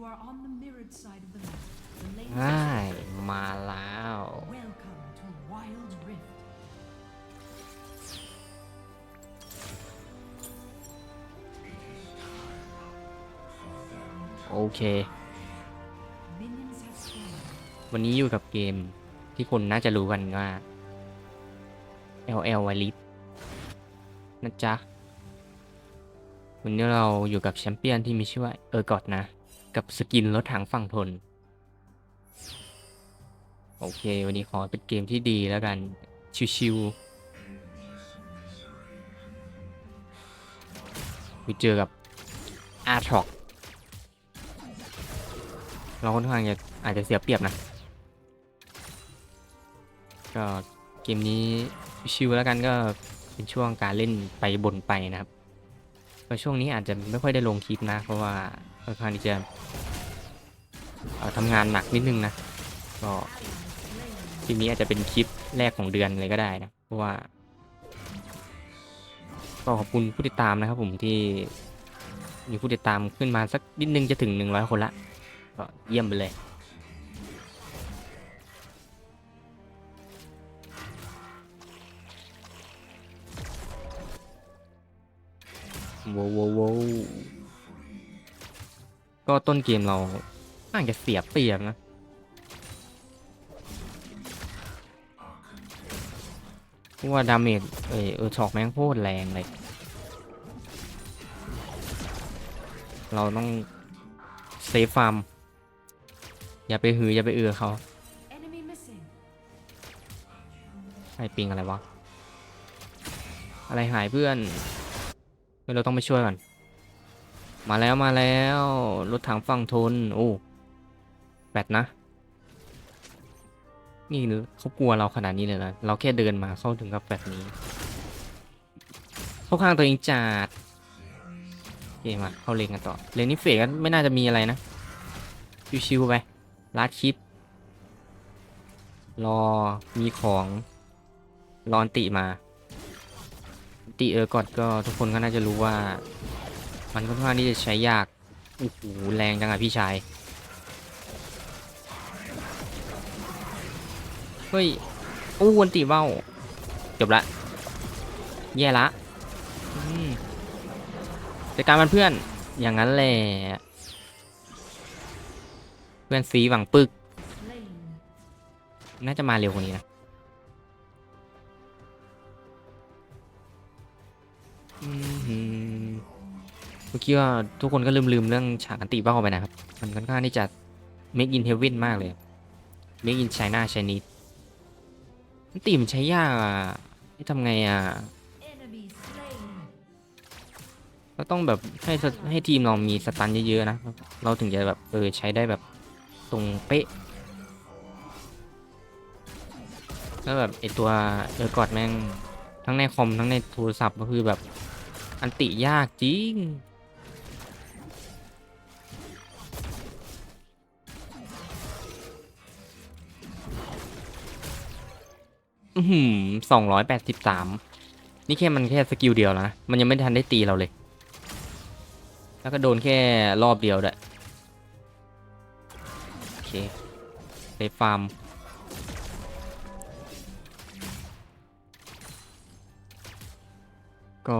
You are on the mirrored side of the map. The lanes ง่ายมาแล้ว Welcome to Wild Rift. โอเค Minions have spawned. วันนี้อยู่กับเกมที่คนน่าจะรู้กันว่า LL w i l i p นะจ๊ะ วันนี้เราอยู่กับแชมเปี้ยนที่มีชื่อว่าเออร์กอดนะ กับสกินรถถังฝั่งทน โอเค วันนี้ขอเป็นเกมที่ดีแล้วกัน ชิวๆไปเจอกับอาร์ทอกเราค่อนข้างจะอาจจะเสียเปรียบนะ ก็เกมนี้ชิวแล้วกันก็เป็นช่วงการเล่นไปบนไปนะครับ ก็ช่วงนี้อาจจะไม่ค่อยได้ลงคลิปนะ เพราะว่าค่อนข้างที่จะเอ่อทำงานหนักนิดนึงนะก็คลิปนี้อาจจะเป็นคลิปแรกของเดือนเลยก็ได้นะเพราะว่าก็ขอบคุณผู้ติดตามนะครับผมที่มีผู้ติดตามขึ้นมาสักนิดนึงจะถึง 100 คนละก็เยี่ยมไปเลย โว้วโว้วโว้วก็ต้นเกมเราน่าจะเสียเปรียบนะ เพราะว่าดาเมจเออเออช็อกแม่งโคตรแรงเลย เราต้องเซฟฟาร์ม อย่าไปหือ อย่าไปเอือเขา Enemy missing. ไอปิงอะไรวะ อะไรหายเพื่อน เราต้องไปช่วยก่อน มาแล้วมาแล้ว รถถังฝั่งทน โอ้แบตนะ นี่เขากลัวเราขนาดนี้เลยนะเราแค่เดินมาเข้าถึงกับแบบนี้ เข้าข้างตัวเองจัดโอเคมาเข้าเลนกันต่อ เลนนี้เฟกก็ไม่น่าจะมีอะไรนะ ชิวๆไปลัดคลิป รอมีของรอนติมา ติเออก่อนก็ทุกคนก็น่าจะรู้ว่า มันค่อนข้างที่จะใช้ยากโอ้โหแรงจังอะพี่ชาย เฮ้ยอู้วันติเบ้า จบละ แย่ละจัดการมันเพื่อน อย่างนั้นแหละ เพื่อนสีหวังปึก น่าจะมาเร็วกว่านี้นะ เมื่อกี้ว่าทุกคนก็ลืมลืมเรื่องฉากอันติเบ้าไปนะครับ มันค่อนข้างที่จะ make in heaven มากเลย make in China Chinese อันติมันใช้ยากอะให้ทำไงอะ Enemy slain. เราต้องแบบให้ให้ทีมเรามีสตันเยอะๆนะ เราถึงจะแบบเออใช้ได้แบบตรงเป๊ะแล้วแบบไอตัวเออกอดแม่งทั้งในคอมทั้งในโทรศัพท์ก็คือแบบ อันติยากจริง อือหือสองร้อยแปดสิบสาม นี่แค่มันแค่สกิลเดียวนะ มันยังไม่ทันได้ตีเราเลย แล้วก็โดนแค่รอบเดียวด้วยโอเคไปฟาร์มก็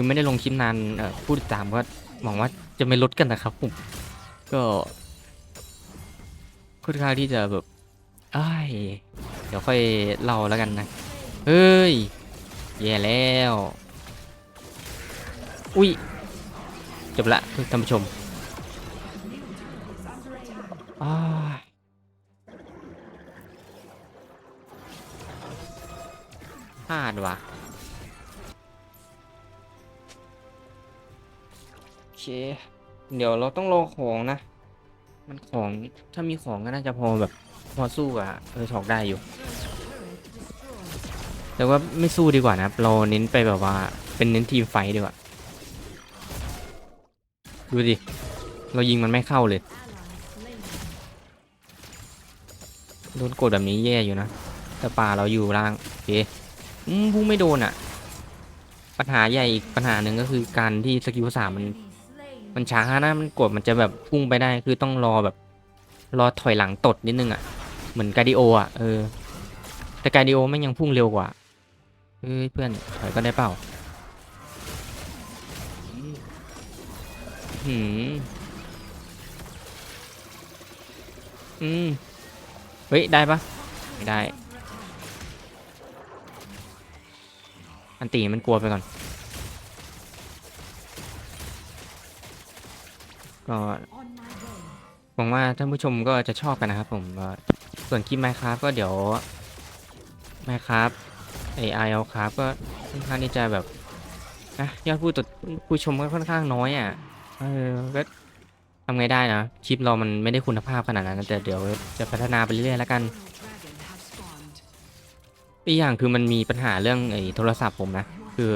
คือไม่ได้ลงคลิปนานเอ่อผู้ติดตามก็หวังว่าจะไม่ลดกันนะครับผมก็ค่อนข้างที่จะแบบอ้ยเดี๋ยวค่อยเล่าแล้วกันนะ เฮ้ย แย่แล้ว อุ้ย จบละท่านผู้ชมอ้ายพลาดว่ะ เคเดี๋ยวเราต้องรอของนะ มันของถ้ามีของก็น่าจะพอแบบพอสู้กับเออถอกได้อยู่ แต่ว่าไม่สู้ดีกว่านะรับเราเน้นไปแบบว่าเป็นเน้นทีมไฟดีกว่า ดูดิ เรายิงมันไม่เข้าเลย โดนกดแบบนี้แย่อยู่นะ แต่ป่าเราอยู่ล่างโอเคอืมพุ่งไม่โดนอะ ปัญหาใหญ่อีกปัญหาหนึ่งก็คือการที่สกิลสามมัน มันช้านะมันกดมันจะแบบพุ่งไปได้คือต้องรอแบบ รอถอยหลังตดนิดนึงอะ เหมือนการดิโออะเออแต่การดิโอไม่งยังพุ่งเร็วกว่าเฮ้ยเพื่อนถอยก็ได้เปล่าหืมอืมเฮ้ยได้ปะไม่ได้ อันตีมันกลัวไปก่อน ก็หวังว่าท่านผู้ชมก็จะชอบกันนะครับผมส่วนคลิป Minecraft ก็เดี๋ยว Minecraft ไอไอเอลครับก็ค่อนข้างที่จะแบบนะยอดผู้ตดผู้ชมก็ค่อนข้างน้อยอะเออก็ทำไงได้นะคลิปเรามันไม่ได้คุณภาพขนาดนั้นแต่เดี๋ยวจะพัฒนาไปเรื่อยๆแล้วกันอีกอย่างคือมันมีปัญหาเรื่องไอ้โทรศัพท์ผมนะ คือ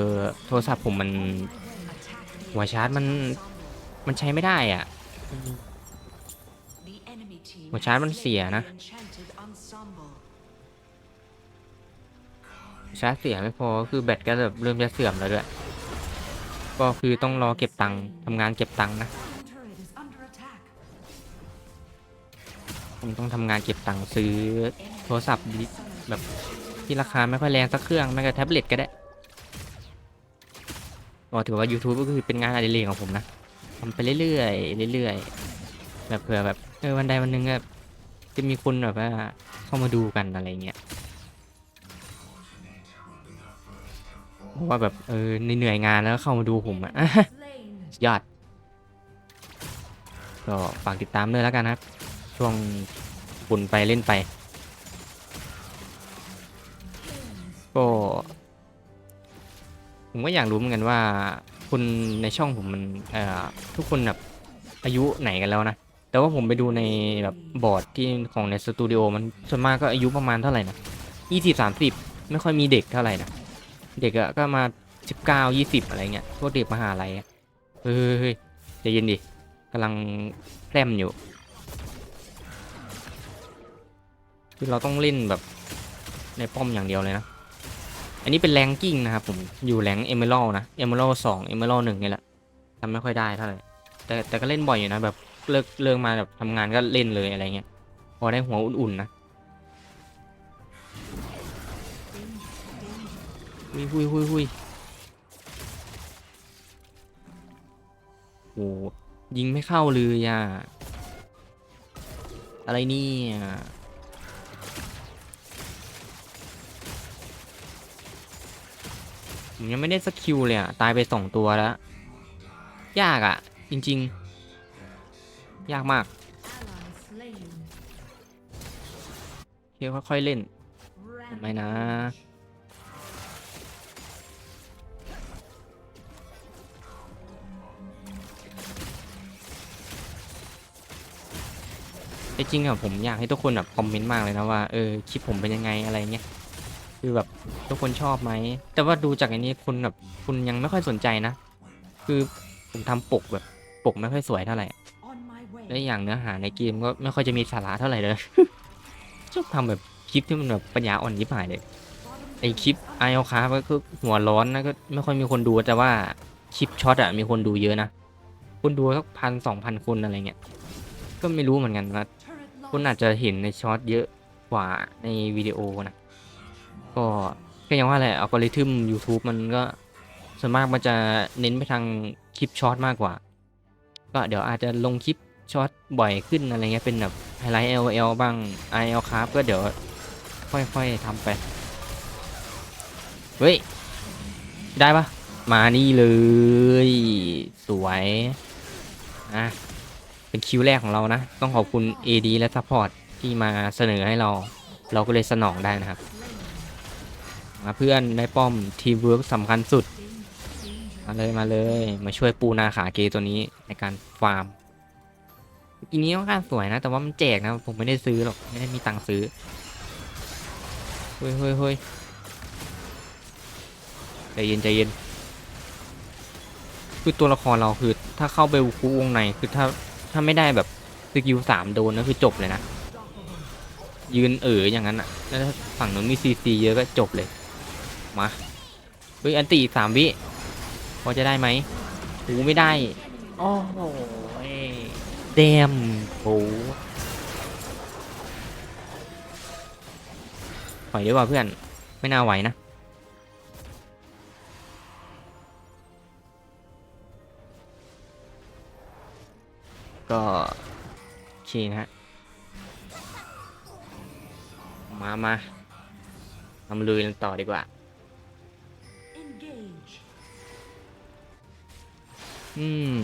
โทรศัพท์ผมมันหัวชาร์จมัน มันใช้ไม่ได้อะ หัวชาร์จมันเสียนะ ชาร์จเสียไม่พอคือแบตก็แบบเริ่มจะเสื่อมแล้วด้วย ก็คือต้องรอเก็บตังค์ทำงานเก็บตังค์นะ Turret is under attack. ผมต้องทำงานเก็บตังค์ซื้อโทรศัพท์ดิแบบที่ราคาไม่ค่อยแรงสักเครื่องแม้กระทั่งแท็บเล็ตก็ได้ก็ถือว่า YouTube ก็คือเป็นงานอดิเรกของผมนะ ทำไปเรื่อยๆเรื่อยๆแบบเผื่อแบบเออวันใดวันหนึ่งก็จะมีคนแบบว่าเข้ามาดูกันอะไรเงี้ยเพราะว่าแบบเออเหนื่อยงานแล้วเข้ามาดูผมอะยอดก็ฝากติดตามด้วยแล้วกันครับ ช่วงฝุ่นไปเล่นไป ก็ผมก็อยากรู้เหมือนกันว่า คนในช่องผมมันเอ่อทุกคนแบบอายุไหนกันแล้วนะ แต่ว่าผมไปดูในแบบบอร์ดที่ของในสตูดิโอมันส่วนมากก็อายุประมาณเท่าไหร่นะยี่สิบสามสิบไม่ค่อยมีเด็กเท่าไหร่นะ เด็กอะก็มาสิบเก้ายี่สิบอะไรเงี้ยพวกเด็กมหาลัยอะเฮ้ยเฮ้ยเฮ้ยใจเย็นดิกำลังแพร่มอยู่ คือเราต้องเล่นแบบในป้อมอย่างเดียวเลยนะ อันนี้เป็นแรงกิ้งนะครับผมอยู่แรงเอเมอรัลนะเอเมอรัลสองเอเมอรัลหนึ่งนี่แหละทำไม่ค่อยได้เท่าไหร่แต่แต่ก็เล่นบ่อยอยู่นะแบบเลิกเลิกมาแบบทำงานก็เล่นเลยอะไรเงี้ยพอได้หัวอุ่นๆนะหุยหุยหุยหุยโอ้ยิงไม่เข้าเลยอะอะไรเนี่ ผมยังไม่ได้สกิลเลยอะตายไปสองตัวแล้ว ยากอะจริง ๆ ยากมากเคียวค่อยๆเล่นไม่นะแต่จริงอะผมอยากให้ทุกคนแบบคอมเมนต์มากเลยนะว่าเออคลิปผมเป็นยังไงอะไรเงี้ย คือแบบทุกคนชอบไหม แต่ว่าดูจากอันนี้คุณแบบคุณยังไม่ค่อยสนใจนะ คือผมทำปกแบบปกไม่ค่อยสวยเท่าไหร่และอย่างเนื้อหาในเกมก็ไม่ค่อยจะมีสาระเท่าไหร่เลยชอบทำแบบคลิปที่มันแบบปัญญาอ่อนยิบหายเลยไอคลิปไอ l อคาก็คือหัวร้อนนะก็ไม่ค่อยมีคนดูแต่ว่าคลิปช็อตอะมีคนดูเยอะนะคนดูสักพันสองพันคนอะไรเงี้ยก็ไม่รู้เหมือนกันว่าคุณอาจจะเห็นในช็อตเยอะกว่าในวิดีโอนะ ก็ก็ยังว่าแหละอัลกอริทึม YouTube มันก็ส่วนมากมันจะเน้นไปทางคลิปช็อตมากกว่า ก็เดี๋ยวอาจจะลงคลิปช็อตบ่อยขึ้นอะไรเงี้ยเป็นแบบไฮไลท์ LL บ้าง IL ครับก็เดี๋ยวค่อยๆทำไป เฮ้ย ได้ปะมานี่เลย สวยอะเป็นคิวแรกของเรานะ ต้องขอบคุณ AD และ Support ที่มาเสนอให้เรา เราก็เลยสนองได้นะครับ มาเพื่อนได้ป้อมทีมเวิร์กสำคัญสุด มาเลยมาเลยมาช่วยปูนาขาเกตัวนี้ในการฟาร์มอีนี้ค่อนข้างสวยนะ แต่ว่ามันแจกนะ ผมไม่ได้ซื้อหรอก ไม่ได้มีตังค์ซื้อเฮ้ยเฮ้ยเฮ้ยใจเย็นใจเย็น คือตัวละครเราคือ ถ้าเข้าไปคูวงในคือถ้าถ้าไม่ได้แบบสกิลสามโดนก็คือจบเลยนะ ยืนเอ๋ออย่างนั้นอะแล้วถ้าฝั่งนู้นมีซีซีเยอะก็จบเลย มาเฮ้ยอันตีสามวิพอจะได้ไหมโอ้ไม่ได้โอ้โหเดมโหปล่อยดีกว่าเพื่อน ไม่น่าไหวนะก็โอเคนะฮะ มามาทำลุยกันต่อดีกว่า อืม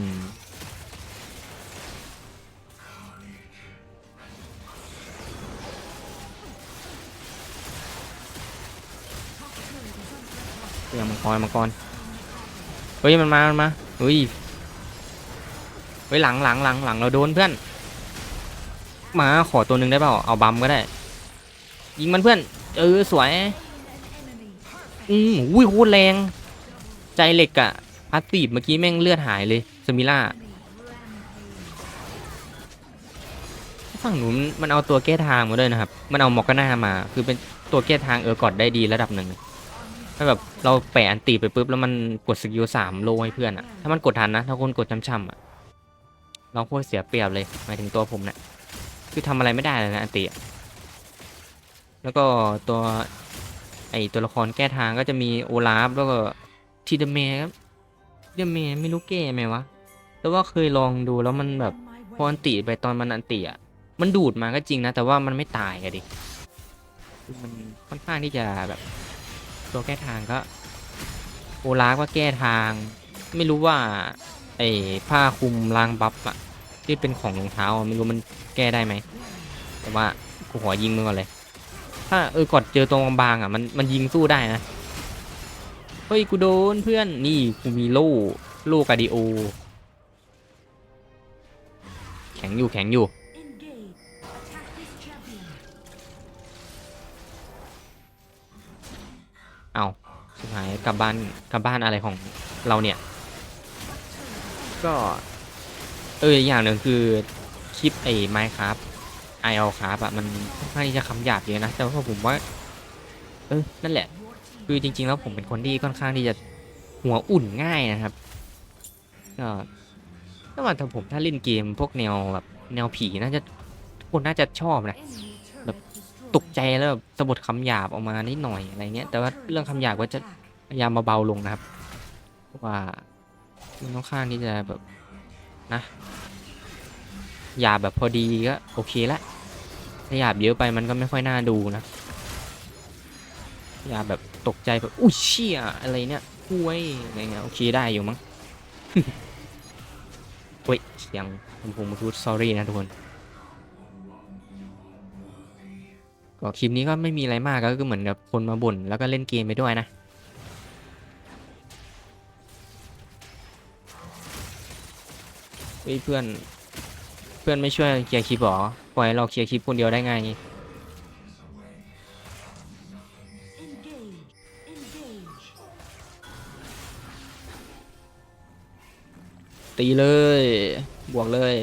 เรื่องมังกรมังกรเฮ้ยมันมา มันมาเฮ้ยเฮ้ยหลังหลังหลังหลังเราโดนเพื่อนมาขอตัวหนึ่งได้เปล่าเอาบัมก็ได้ ยิงมันเพื่อน เออสวย อืมอุ้ยโคตรแรง ใจเหล็กอะ พาสซีฟเมื่อกี้แม่งเลือดหายเลยสมิล่าฝั่งหนูนมันเอาตัวแก้ทางมาด้วยนะครับ มันเอามอกกาน่ามา คือเป็นตัวแก้ทางเออกอดได้ดีระดับหนึ่งถ้าแบบเราแปะอันตีไปปุ๊บแล้วมันกดสกิลสามโลให้เพื่อนอะถ้ามันกดทันนะ ถ้าคนกดช้ำๆอะเราโคตรเสียเปรียบเลยหมายถึงตัวผมเนะี่ยคือทำอะไรไม่ได้เลยนะอันตีแล้วก็ตัวไอตัวละครแก้ทางก็จะมีโอลาฟแล้วก็ทีเดเมครับ เดเมไม่รู้แก้ไหมวะ แต่ว่าเคยลองดูแล้วมันแบบพออันติไปตอนมันอันติอะ มันดูดมาก็จริงนะ แต่ว่ามันไม่ตายอะดิ มันค่อนข้างที่จะแบบ ตัวแก้ทางก็โอลาก็แก้ทาง ไม่รู้ว่าไอ้ผ้าคลุมรางบัฟอะที่เป็นของรองเท้าไม่รู้มันแก้ได้ไหม แต่ว่ากูขอยิงมึงก่อนเลย ถ้าเออกดเจอตัวบางๆอะมันมันยิงสู้ได้นะ เฮ้ยกูโดนเพื่อนนี่กูมีโล่โล่กาดิโอ แข็งอยู่แข็งอยู่ engage. Attack this champion. เอาสุดท้ายกลับบ้านกลับบ้านอะไรของเราเนี่ย ก็ เอออย่างหนึ่งคือคลิปไอ้ไมค์ครับไอเอลครับอะมันค่อนข้างที่จะคำหยาบเยอะนะ แต่ว่าผมว่า เออ นั่นแหละ คือจริง ๆ แล้วผมเป็นคนที่ค่อนข้างที่จะหัวอุ่นง่ายนะครับ ก็ถ้าว่าถ้าผมถ้าเล่นเกมพวกแนวแบบแนวผีน่าจะคนน่าจะชอบนะ Enemy turret Lập destroyed. ตกใจแล้วแบบสะบดคำหยาบออกมานิดหน่อยอะไรเงี้ย แต่ว่าเรื่องคำหยาบก็จะพยายามมาเบาลงนะครับเพราะว่ามันค่อนข้างที่จะแบบนะหยาบแบบพอดีก็โอเคละถ้าหยาบเยอะไปมันก็ไม่ค่อยน่าดูนะหยาบแบบ ตกใจแบบอุ้ยเชี่ยอะไรเนี่ยอุ้ยอะไรเงี้ยโอเคได้อยู่มั้งเฮ้ยเสียงลำโพงบลูทูธ sorry นะทุกคนก็คลิปนี้ก็ไม่มีอะไรมากก็คือเหมือนกับคนมาบ่นแล้วก็เล่นเกมไปด้วยนะเฮ้ยเพื่อนเพื่อนไม่ช่วยเคลียร์คลิปหรอปล่อยให้เราเคลียร์คลิปคนเดียวได้ไง ตีเลย บวกเลย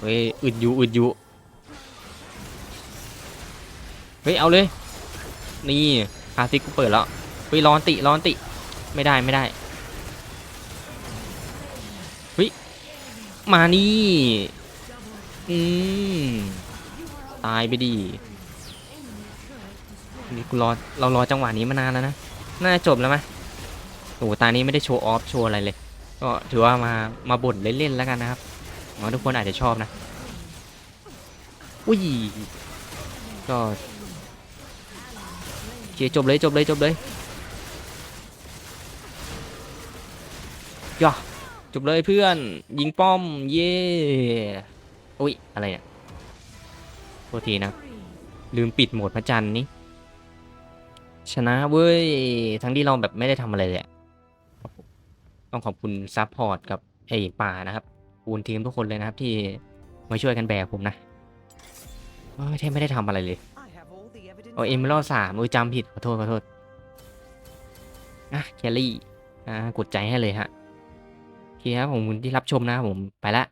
เฮ้ย อึดอยู่อึดอยู่ เฮ้ย เอาเลย นี่คาซิกกูเปิดแล้วเฮ้ยร้อนติร้อนติ ไม่ได้ไม่ได้เฮ้ย มานี่ อืม ตายไปดี นี่กูรอเรารอจังหวะนี้มานานแล้วนะน่าจะจบแล้วไหมโอ้ตานี้ไม่ได้โชว์ออฟโชว์อะไรเลย ก็ถือว่ามามาบ่นเล่นๆแล้วกันนะครับหวังทุกคนอาจจะชอบนะอุ้ยก็โอเคจบเลยจบเลยจบเลยย่าจบเลยเพื่อน ยิงป้อม เย่อุ้ยอะไรเนี่ยโทษทีนะ ลืมปิดโหมดพระจันทร์นี่ ชนะเว้ย ทั้งที่เราแบบไม่ได้ทำอะไรเลยอะต้องขอบคุณซัพพอร์ตกับไอ้ป่านะครับปูนทีมทุกคนเลยนะครับที่มาช่วยกันแบกผมนะเอ้ยแทบไม่ได้ทำอะไรเลย I have all the evidence. เอาเอมเมอรัลสามอุ้ยจำผิด ขอโทษ ขอโทษอะแคลรี่ อ่ากดใจให้เลยฮะ โอเคครับผมคุณที่รับชมนะครับผมไปละ